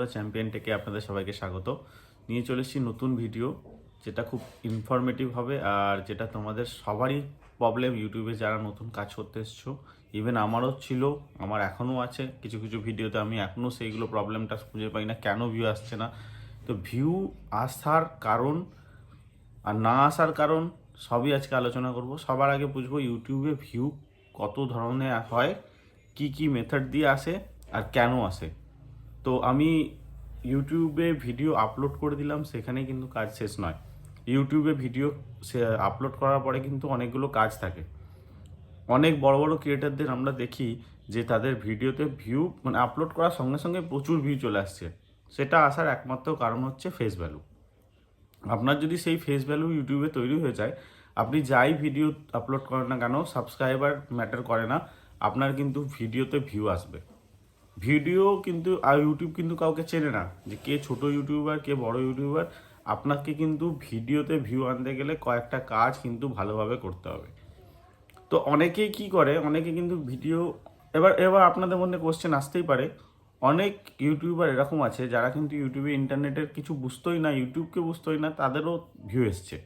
বন্ধুরা চ্যাম্পিয়ন টেকে আপনাদের সবাইকে স্বাগত। নিয়ে চলে এসেছি নতুন ভিডিও, যেটা খুব ইনফরমেটিভ হবে আর যেটা তোমাদের সবারই প্রবলেম ইউটিউবে যারা নতুন কাজ করতে এসছো ইভেন আমারও ছিল, আমার এখনও আছে। কিছু কিছু ভিডিওতে আমি এখনও সেইগুলো প্রবলেমটা খুঁজে পাই না, কেন ভিউ আসছে না। তো ভিউ আসার কারণ আর না আসার কারণ সবই আজকে আলোচনা করব। সবার আগে বুঝব ইউটিউবে ভিউ কত ধরনের হয়, কি কি মেথড দিয়ে আসে আর কেন আসে। তো আমি ইউটিউবে ভিডিও আপলোড করে দিলাম সেখানে কিন্তু কাজ শেষ নয়। ইউটিউবে ভিডিও আপলোড করার পরে কিন্তু অনেকগুলো কাজ থাকে। অনেক বড় বড় ক্রিয়েটারদের আমরা দেখি যে তাদের ভিডিওতে ভিউ মানে আপলোড করার সঙ্গে সঙ্গে প্রচুর ভিউ চলে আসছে। সেটা আসার একমাত্র কারণ হচ্ছে ফেস ভ্যালু আপনার যদি সেই ফেস ভ্যালু ইউটিউবে তৈরি হয়ে যায়, আপনি যাই ভিডিও আপলোড করেন না কেন সাবস্ক্রাইবার ম্যাটার করে না, আপনার কিন্তু ভিডিওতে ভিউ আসবে। ভিডিও কিন্তু, আর ইউটিউব কিন্তু কাউকে চেনে না যে কে ছোট ইউটিউবার কে বড় ইউটিউবার আপনাকে কিন্তু ভিডিওতে ভিউ আনতে গেলে কয়েকটা কাজ কিন্তু ভালোভাবে করতে হবে। তো অনেকেই কি করে, অনেকে কিন্তু ভিডিও, এবার এবার আপনাদের মধ্যে কোশ্চেন আসতেই পারে। অনেক ইউটিউবার এরকম আছে, যারা কিন্তু ইউটিউবে ইন্টারনেটের কিছু বুঝতোই না ইউটিউবকে বুঝতোই না, তাদেরও ভিউ এসছে।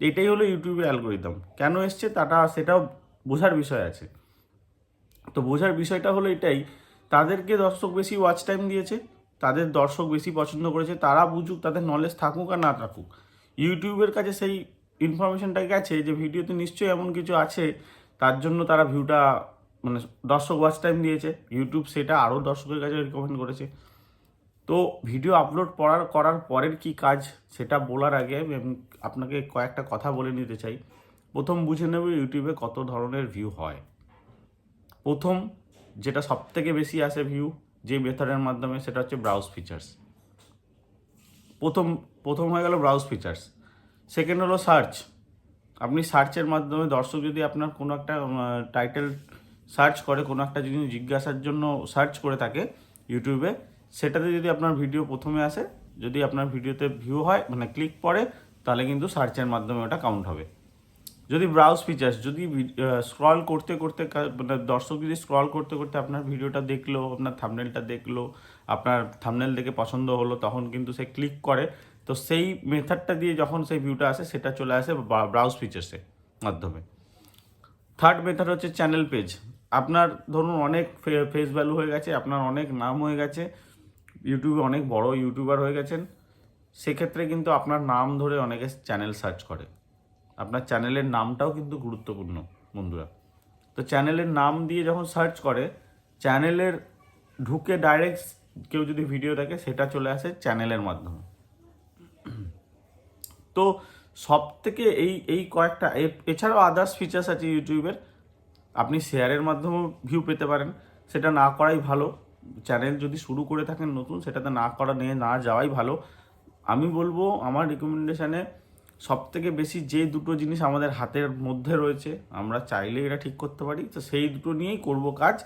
এটাই হলো ইউটিউবে অ্যালগোরিদম কেন এসছে? তাটা, সেটাও বোঝার বিষয় আছে। তো বোঝার বিষয়টা হলো এটাই তাদেরকে দর্শক বেশি ওয়াচ টাইম দিয়েছে, তাদের দর্শক বেশি পছন্দ করেছে, তারা বুঝুক, তাদের নলেজ থাকুক আর না থাকুক। ইউটিউবের কাছে সেই ইনফরমেশনটা গেছে যে ভিডিওতে নিশ্চয়ই এমন কিছু আছে, তার জন্য তারা ভিউটা মানে দর্শক ওয়াচ টাইম দিয়েছে। ইউটিউব সেটা আরও দর্শকের কাছে রিকমেন্ড করেছে। তো ভিডিও আপলোড করার করার পরের কি কাজ, সেটা বলার আগে আমি আপনাকে কয়েকটা কথা বলে নিতে চাই। প্রথম বুঝে নেব ইউটিউবে কত ধরনের ভিউ হয়। প্রথম যেটা সব থেকে বেশি আসে ভিউ যে মেথডের মাধ্যমে সেটা হচ্ছে ব্রাউজ ফিচার্স প্রথম প্রথম হয়ে গেল ব্রাউজ ফিচার্স সেকেন্ড হলো সার্চ আপনি সার্চের মাধ্যমে দর্শক যদি আপনার কোনো একটা টাইটেল সার্চ করে, কোনো একটা জিনিস জিজ্ঞাসার জন্য সার্চ করে থাকে ইউটিউবে সেটাতে যদি আপনার ভিডিও প্রথমে আসে, যদি আপনার ভিডিওতে ভিউ হয় মানে ক্লিক পড়ে, তাহলে কিন্তু সার্চের মাধ্যমে ওটা কাউন্ট হবে। যদি ব্রাউজ ফিচার্স যদি স্ক্রল করতে করতে মানে দর্শক যদি স্ক্রল করতে করতে আপনার ভিডিওটা দেখল, আপনার থামনেলটা দেখল, আপনার থামনেল দেখে পছন্দ হলো, তখন কিন্তু সে ক্লিক করে। তো সেই মেথডটা দিয়ে যখন সেই ভিউটা আসে, সেটা চলে আসে ব্রাউজ ফিচার্সের মাধ্যমে। থার্ড মেথড হচ্ছে চ্যানেল পেজ আপনার ধরুন অনেক ফেস ভ্যালু হয়ে গেছে, আপনার অনেক নাম হয়ে গেছে ইউটিউবে অনেক বড় ইউটিউবার হয়ে গেছেন, সেক্ষেত্রে কিন্তু আপনার নাম ধরে অনেকে চ্যানেল সার্চ করে। আপনার চ্যানেলের নামটাও কিন্তু গুরুত্বপূর্ণ, বন্ধুরা। তো চ্যানেলের নাম দিয়ে যখন সার্চ করে, চ্যানেলের ঢুকে ডাইরেক্ট কেউ যদি ভিডিও দেখে, সেটা চলে আসে চ্যানেলের মাধ্যমে। তো সব থেকে এই এই কয়েকটা এছাড়াও আদার্স ফিচার্স আছে ইউটিউবের। আপনি শেয়ারের মাধ্যমেও ভিউ পেতে পারেন। সেটা না করাই ভালো। চ্যানেল যদি শুরু করে থাকেন নতুন, সেটাতে না করা নিয়ে না যাওয়াই ভালো। আমি বলব, আমার রিকমেন্ডেশনে সব থেকে বেশি যে দুটো জিনিস আমাদের হাতের মধ্যে রয়েছে, আমরা চাইলে এটা ঠিক করতে পারি। তো সেই দুটো নিয়েই করব কাজ।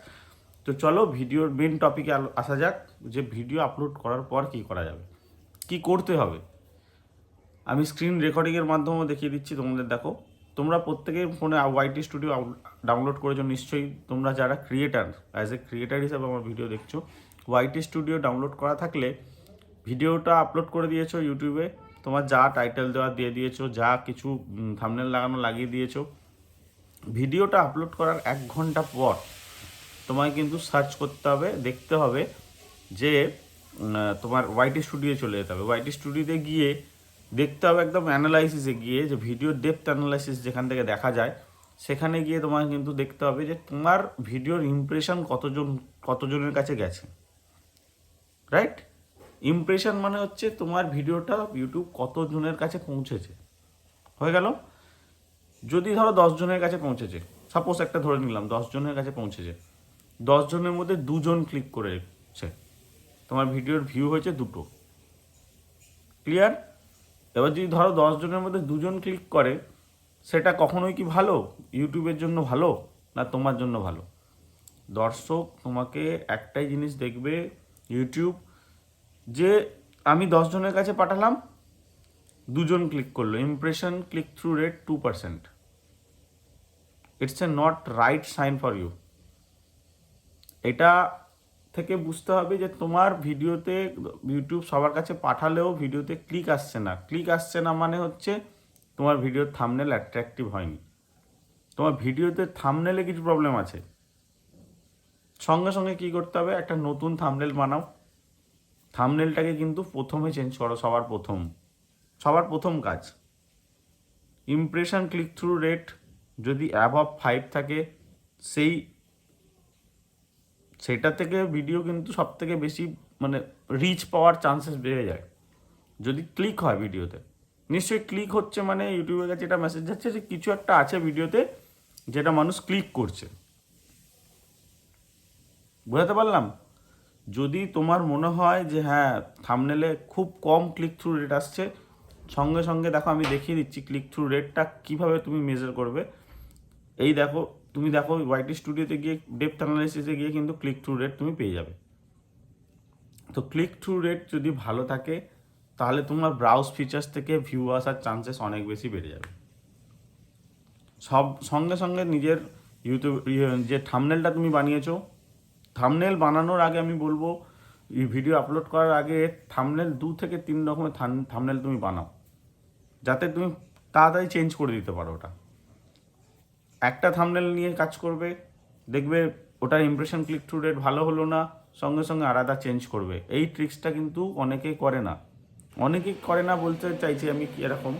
তো চলো ভিডিওর মেন টপিকে আসা যাক, যে ভিডিও আপলোড করার পর কি করা যাবে। কি করতে হবে? আমি স্ক্রিন রেকর্ডিংয়ের মাধ্যমেও দেখিয়ে দিচ্ছি, তোমাদের দেখো। তোমরা প্রত্যেকের ফোনে ওয়াইটি স্টুডিও ডাউনলোড করেছ, নিশ্চয়ই তোমরা যারা ক্রিয়েটার অ্যাজ এ ক্রিয়েটার হিসাবে আমার ভিডিও দেখছ ওয়াইটি স্টুডিও ডাউনলোড করা থাকলে, ভিডিওটা আপলোড করে দিয়েছ ইউটিউবে তোমার যা টাইটেল দেওয়া দিয়ে দিয়েছ, যা কিছু থামনেল লাগানো লাগিয়ে দিয়েছ, ভিডিওটা আপলোড করার এক ঘণ্টা পর তোমায় কিন্তু সার্চ করতে হবে, দেখতে হবে যে তোমার ওয়াইটি স্টুডিও চলে যেতে হবে। ওয়াইটি স্টুডিওতে গিয়ে দেখতে হবে একদম অ্যানালাইসিসে গিয়ে যে ভিডিও ডেপথ অ্যানালাইসিস যেখান থেকে দেখা যায়, সেখানে গিয়ে তোমার কিন্তু দেখতে হবে যে তোমার ভিডিওর ইমপ্রেশন কতজন, কতজনের কাছে গেছে। রাইট ইমপ্রেশন মানে হচ্ছে তোমার ভিডিওটা ইউটিউব কতজনের কাছে পৌঁছেছে। হয়ে গেল? যদি ধরো দশ জনের কাছে পৌঁছেছে সাপোজ একটা ধরে নিলাম, দশ জনের কাছে পৌঁছেছে। দশ জনের মধ্যে দুজন ক্লিক করেছে। তোমার ভিডিওর ভিউ হয়েছে দুটো। ক্লিয়ার এবার যদি ধরো দশ জনের মধ্যে দুজন ক্লিক করে, সেটা কখনোই কি ভালো? ইউটিউবের জন্য ভালো না তোমার জন্য ভালো? দর্শক তোমাকে একটাই জিনিস দেখবে ইউটিউব যে আমি দশ জনের কাছে পাঠালাম, দুজন ক্লিক করল। Impression click through rate two percent it's a not right sign for you এটা থেকে বুঝতে হবে যে তোমার ভিডিওতে ইউটিউব সবার কাছে পাঠালেও ভিডিওতে ক্লিক আসছে না। ক্লিক আসছে না মানে হচ্ছে তোমার ভিডিওর থামনেল অ্যাট্রাকটিভ হয়নি। তোমার ভিডিওতে থামনেলে কিছু প্রবলেম আছে। সঙ্গে সঙ্গে কি করতে হবে? একটা নতুন থামনেল বানাও। থামনেলটাকে কিন্তু প্রথমে চেঞ্জ করো, সবার প্রথম। সবার প্রথম কাজ। ইমপ্রেশন ক্লিক থ্রু রেট যদি অ্যাবভ ফাইভ থাকে, সেই, সেটা থেকে ভিডিও কিন্তু সব থেকে বেশি মানে রিচ পাওয়ার চান্সেস বেড়ে যায়। যদি ক্লিক হয় ভিডিওতে নিশ্চয়ই ক্লিক হচ্ছে মানে ইউটিউবের কাছে এটা মেসেজ যাচ্ছে যে কিছু একটা আছে ভিডিওতে যেটা মানুষ ক্লিক করছে। বোঝাতে পারলাম? যদি তোমার মনে হয় যে হ্যাঁ থামনেলে খুব কম ক্লিক থ্রু রেট আসছে সঙ্গে সঙ্গে দেখো আমি দেখিয়ে দিচ্ছি ক্লিক থ্রু রেটটা কীভাবে তুমি মেজার করবে। এই দেখো তুমি দেখো ওয়াইটি স্টুডিওতে গিয়ে ডেপথ অ্যানালাইসিসে গিয়ে কিন্তু ক্লিক থ্রু রেট তুমি পেয়ে যাবে। তো ক্লিক থ্রু রেট যদি ভালো থাকে তাহলে তোমার ব্রাউজ ফিচার্স থেকে ভিউ আসার চান্সেস অনেক বেশি বেড়ে যাবে। সব সঙ্গে সঙ্গে নিজের ইউটিউব ইয়ে, যে থামনেলটা তুমি বানিয়েছো থামনেল বানানোর আগে আমি বলব, এই ভিডিও আপলোড করার আগে থামনেল দু থেকে তিন রকমের থামনেল তুমি বানাও। যাতে তুমি তাড়াতাড়ি চেঞ্জ করে দিতে পারো ওটা। একটা থামনেল নিয়ে কাজ করবে, দেখবে ওটার ইমপ্রেশন ক্লিক থ্রু রেট ভালো হলো না, সঙ্গে সঙ্গে আলাদা চেঞ্জ করবে। এই ট্রিক্সটা কিন্তু অনেকেই করে না। অনেকেই করে না বলতে চাইছি আমি কি এরকম।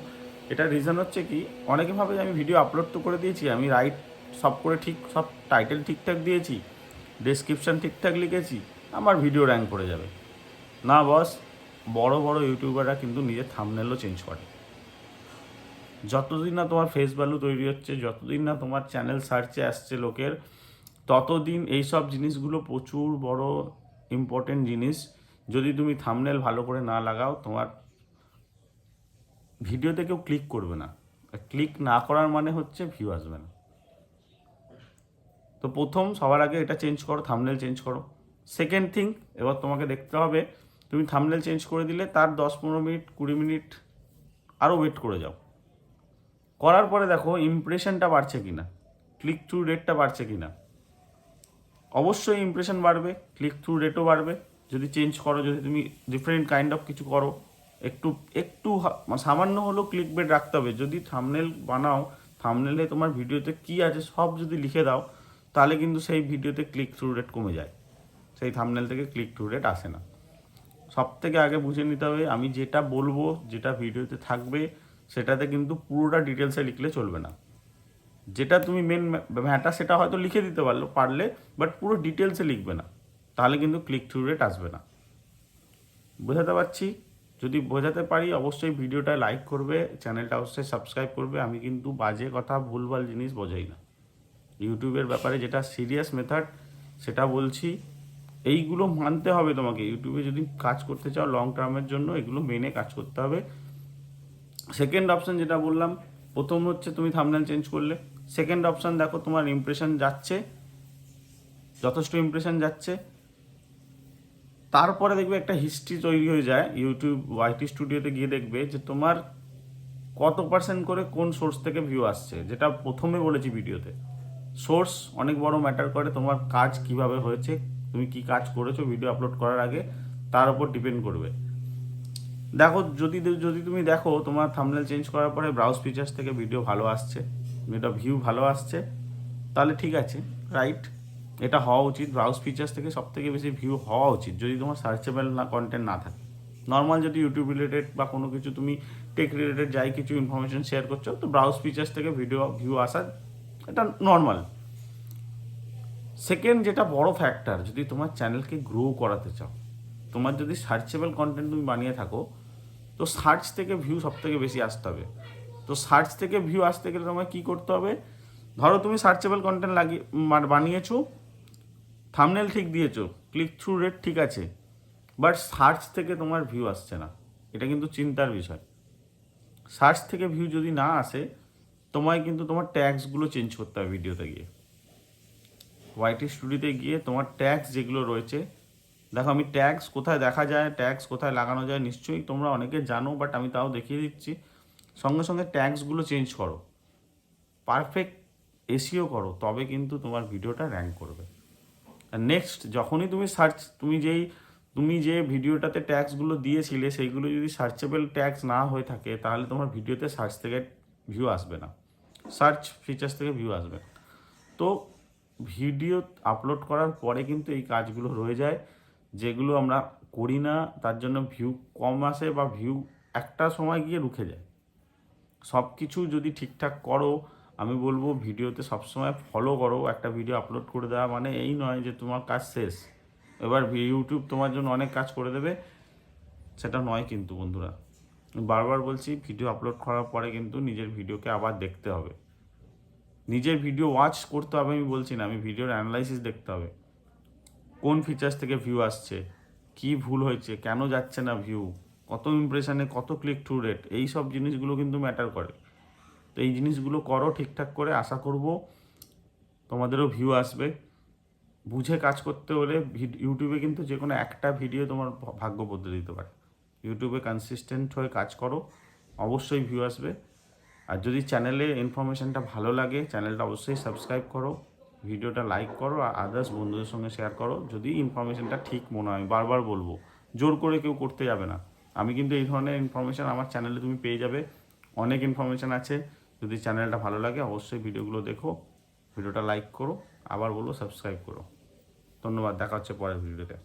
এটা রিজন হচ্ছে কি, অনেকে ভাবে আমি ভিডিও আপলোড তো করে দিয়েছি, আমি রাইট সব করে ঠিক, সব টাইটেল ঠিকঠাক দিয়েছি ডেসক্রিপশান ঠিকঠাক লিখেছি, আমার ভিডিও র্যাঙ্ক করে যাবে। না বস বড় বড় ইউটিউবাররা কিন্তু নিজের থামনেলও চেঞ্জ করে। যতদিন না তোমার ফেস ভ্যালু তৈরি হচ্ছে, যতদিন না তোমার চ্যানেল সার্চে আসছে লোকের, ততদিন এইসব জিনিসগুলো প্রচুর বড় ইম্পর্টেন্ট জিনিস। যদি তুমি থামনেল ভালো করে না লাগাও, তোমার ভিডিওতে কেউ ক্লিক করবে না। ক্লিক না করার মানে হচ্ছে ভিউ আসবে না। তো প্রথম সবার আগে এটা চেঞ্জ করো থামনেল চেঞ্জ করো। সেকেন্ড থিং এবার তোমাকে দেখতে হবে, তুমি থামনেল চেঞ্জ করে দিলে তার দশ পনেরো মিনিট, কুড়ি মিনিট আরও ওয়েট করে যাও। করার পরে দেখো ইমপ্রেশনটা বাড়ছে কি না ক্লিক থ্রু রেটটা বাড়ছে কি না অবশ্যই ইমপ্রেশন বাড়বে ক্লিক থ্রু রেটও বাড়বে। যদি চেঞ্জ করো, যদি তুমি ডিফারেন্ট কাইন্ড অফ কিছু করো, একটু একটু মানে সামান্য হলেও ক্লিক বেড রাখতে হবে। যদি থামনেল বানাও থামনেলে তোমার ভিডিওতে কি আছে সব যদি লিখে দাও তাহলে কিন্তু সেই ভিডিওতে ক্লিক থ্রু রেট কমে যায়। সেই থামনেল থেকে ক্লিক থ্রু রেট আসে না। সব থেকে আগে বুঝে নিতে হবে, আমি যেটা বলব, যেটা ভিডিওতে থাকবে, সেটাতে কিন্তু পুরোটা ডিটেলসে লিখলে চলবে না। যেটা তুমি মেন ম্যাটার সেটা হয়তো লিখে দিতে পারল, পারলে বাট পুরো ডিটেলসে লিখবে না। তাহলে কিন্তু ক্লিক থ্রু রেট আসবে না। বোঝাতে পারছি? যদি বোঝাতে পারি, অবশ্যই ভিডিওটা লাইক করবে চ্যানেলটা অবশ্যই সাবস্ক্রাইব করবে। আমি কিন্তু বাজে কথা, ভুলভাল জিনিস বোঝাই না। ইউটিউবের ব্যাপারে যেটা সিরিয়াস মেথড সেটা বলছি। এইগুলো মানতে হবে তোমাকে। ইউটিউবে যদি কাজ করতে চাও লং টার্মের জন্য, এগুলো মেনে কাজ করতে হবে। সেকেন্ড অপশান যেটা বললাম, প্রথম হচ্ছে তুমি থামনেল চেঞ্জ করলে। সেকেন্ড অপশান দেখো, তোমার ইমপ্রেশন যাচ্ছে। যথেষ্ট ইমপ্রেশন যাচ্ছে। তারপরে দেখবে একটা হিস্ট্রি তৈরি হয়ে যায়। ইউটিউব ওয়াইটি স্টুডিওতে গিয়ে দেখবে যে তোমার কত পার্সেন্ট করে কোন সোর্স থেকে ভিউ আসছে, যেটা প্রথমে বলেছি ভিডিওতে সোর্স অনেক বড় ম্যাটার করে তোমার কাজ কীভাবে হয়েছে, তুমি কি কাজ করেছ ভিডিও আপলোড করার আগে, তার উপর ডিপেন্ড করবে। দেখো, যদি যদি তুমি দেখো তোমার থামনেল চেঞ্জ করার পরে ব্রাউজ ফিচার্স থেকে ভিডিও ভালো আসছে এটা ভিউ ভালো আসছে, তাহলে ঠিক আছে রাইট এটা হওয়া উচিত ব্রাউজ ফিচার্স থেকে সব থেকে বেশি ভিউ হওয়া উচিত, যদি তোমার সার্চেবল না কন্টেন্ট না থাকে। নর্মাল যদি ইউটিউব রিলেটেড বা কোনো কিছু তুমি টেক রিলেটেড যাই কিছু ইনফরমেশন শেয়ার করছ, তো ব্রাউজ ফিচার্স থেকে ভিডিও ভিউ আসা এটা নর্মাল সেকেন্ড যেটা বড় ফ্যাক্টর যদি তোমার চ্যানেলকে গ্রো করাতে চাও, তোমার যদি সার্চেবল কন্টেন্ট তুমি বানিয়ে থাকো, তো সার্চ থেকে ভিউ সব থেকে বেশি আসতে হবে। তো সার্চ থেকে ভিউ আসতে গেলে তোমায় কী করতে হবে? ধরো তুমি সার্চেবল কন্টেন্ট লাগিয়ে মানে বানিয়েছো থামনেল ঠিক দিয়েছ ক্লিক থ্রু রেট ঠিক আছে বাট সার্চ থেকে তোমার ভিউ আসছে না। এটা কিন্তু চিন্তার বিষয়। সার্চ থেকে ভিউ যদি না আসে তোমায় কিন্তু তোমার ট্যাগসগুলো চেঞ্জ করতে হবে ভিডিওতে গিয়ে। ওয়াইটি স্টুডিওতে গিয়ে তোমার ট্যাক্স যেগুলো রয়েছে, দেখো আমি ট্যাক্স কোথায় দেখা যায় ট্যাক্স কোথায় লাগানো যায়, নিশ্চয়ই তোমরা অনেকে জানো বাট আমি তাও দেখিয়ে দিচ্ছি। সঙ্গে সঙ্গে ট্যাক্সগুলো চেঞ্জ করো। পারফেক্ট এসিও করো, তবে কিন্তু তোমার ভিডিওটা র্যাঙ্ক করবে। আর নেক্সট যখনই তুমি সার্চ তুমি যেই, তুমি যে ভিডিওটাতে ট্যাক্সগুলো দিয়েছিলে, সেইগুলো যদি সার্চেবল ট্যাক্স না হয়ে থাকে, তাহলে তোমার ভিডিওতে সার্চ থেকে ভিউ আসবে না। সার্চ ফিচার্স থেকে ভিউ আসবে। তো ভিডিও আপলোড করার পরে কিন্তু এই কাজগুলো রয়ে যায়। যেগুলো আমরা করি না, তার জন্য ভিউ কম আসে বা ভিউ একটা সময় গিয়ে রুখে যায়। সব কিছু যদি ঠিকঠাক করো, আমি বলব ভিডিওতে সবসময় ফলো করো, একটা ভিডিও আপলোড করে দেওয়া মানে এই নয় যে তোমার কাজ শেষ। এবার ইউটিউব তোমার জন্য অনেক কাজ করে দেবে, সেটা নয় কিন্তু বন্ধুরা। বারবার বলছি ভিডিও আপলোড করার পরে কিন্তু নিজের ভিডিওকে আবার দেখতে হবে। নিজের ভিডিও ওয়াচ করতে হবে আমি বলছি না, আমি ভিডিওর অ্যানালাইসিস দেখতে হবে। কোন ফিচার্স থেকে ভিউ আসছে, কি ভুল হয়েছে, কেন যাচ্ছে না ভিউ কত ইমপ্রেশনে কত ক্লিক টু রেট এই সব জিনিসগুলো কিন্তু ম্যাটার করে। তো এই জিনিসগুলো করো ঠিকঠাক করে, আশা করব তোমাদেরও ভিউ আসবে। বুঝে কাজ করতে হলে ইউটিউবে কিন্তু যে কোনো একটা ভিডিও তোমার ভাগ্য বদলে দিতে পারে। ইউটিউবে কনসিস্টেন্ট হয়ে কাজ করো, অবশ্যই ভিউ আসবে। আর যদি চ্যানেলে ইনফরমেশনটা ভালো লাগে চ্যানেলটা অবশ্যই সাবস্ক্রাইব করো ভিডিওটা লাইক করো, আর আদার্স বন্ধুদের সঙ্গে শেয়ার করো। যদি ইনফরমেশনটা ঠিক মনে হয় বারবার বলব, জোর করে কেউ করতে যাবে না। আমি কিন্তু এই ধরনের ইনফরমেশন আমার চ্যানেলে তুমি পেয়ে যাবে। অনেক ইনফরমেশন আছে, যদি চ্যানেলটা ভালো লাগে, অবশ্যই ভিডিওগুলো দেখো ভিডিওটা লাইক করো, আবার বলো সাবস্ক্রাইব করো। ধন্যবাদ, দেখা হচ্ছে পরের ভিডিওতে